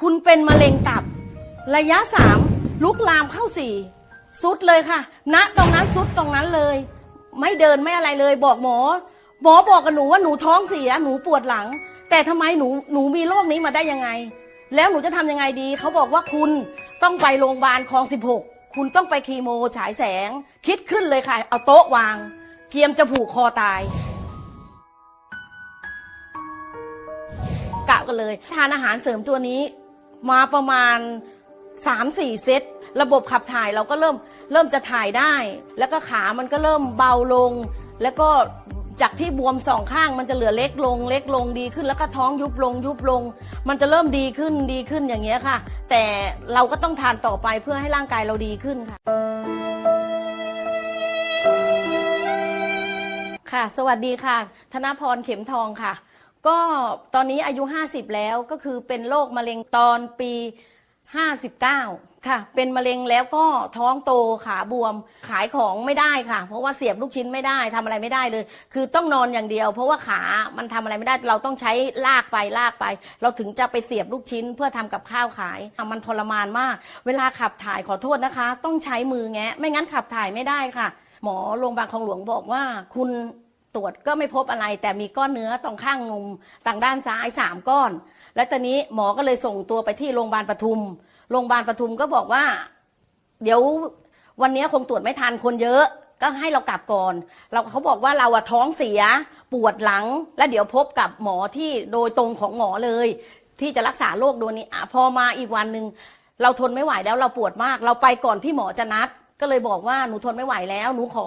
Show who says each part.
Speaker 1: คุณเป็นมะเร็งตับ ระยะสามลุกลามเข้าสี่สุดเลยค่ะ ณตรงนั้นสุดตรงนั้นเลย ไม่เดินไม่อะไรเลย บอกหมอ หมอบอกกับหนูว่าหนูท้องเสีย หนูปวดหลัง แต่ทำไมหนูหนูมีโรคนี้มาได้ยังไง แล้วหนูจะทำยังไงดี เขาบอกว่าคุณต้องไปโรงพยาบาลคลอง16คุณต้องไปคีโมฉายแสง คิดขึ้นเลยค่ะ เอาโต๊ะวาง เกียมจะผูกคอตายกะกันเลย ทานอาหารเสริมตัวนี้ มาประมาณ 3-4 เซต ระบบขับถ่ายเราก็เริ่มเริ่มจะถ่ายได้ แล้วก็ขามันก็เริ่มเบาลง แล้วก็จากที่บวมสองข้างมันจะเหลือเล็กลง เล็กลงดีขึ้นแล้วก็ท้องยุบลงยุบลง มันจะเริ่มดีขึ้นดีขึ้นอย่างเงี้ยค่ะ แต่เราก็ต้องทานต่อไปเพื่อให้ร่างกายเราดีขึ้นค่ะ ค่ะ สวัสดีค่ะ ธนพรเข็มทองค่ะ ก็ตอนนี้อายุ 50 แล้วก็คือเป็นโรคมะเร็งตอนปี 59 ค่ะ เป็นมะเร็งแล้วก็ท้องโตขาบวมขายของไม่ได้ค่ะ เพราะว่าเสียบลูกชิ้นไม่ได้ทำอะไรไม่ได้เลย คือต้องนอนอย่างเดียว เพราะว่าขามันทำอะไรไม่ได้ เราต้องใช้ลากไปลากไป เราถึงจะไปเสียบลูกชิ้นเพื่อทำกับข้าวขายมันทรมานมาก เวลาขับถ่ายขอโทษนะคะ ต้องใช้มือแงะ ไม่งั้นขับถ่ายไม่ได้ค่ะ หมอโรงพยาบาลคลองหลวงบอกว่าคุณ ตรวจก็ไม่พบอะไร แต่มีก้อนเนื้อตรงข้างนมต่างด้านซ้ายสามก้อน แล้วตอนนี้หมอก็เลยส่งตัวไปที่โรงพยาบาลปทุม โรงพยาบาลปทุมก็บอกว่า เดี๋ยววันนี้คงตรวจไม่ทันคนเยอะก็ให้เรากลับก่อน เราเขาบอกว่าเราอะท้องเสียปวดหลัง แล้วเดี๋ยวพบกับหมอที่โดยตรงของหมอเลย ที่จะรักษาโรคโดนนี้พอมาอีกวันหนึ่งเราทนไม่ไหวแล้วเราปวดมาก เราไปก่อนที่หมอจะนัด ก็เลยบอกว่าหนูทนไม่ไหวแล้ว หนูขอ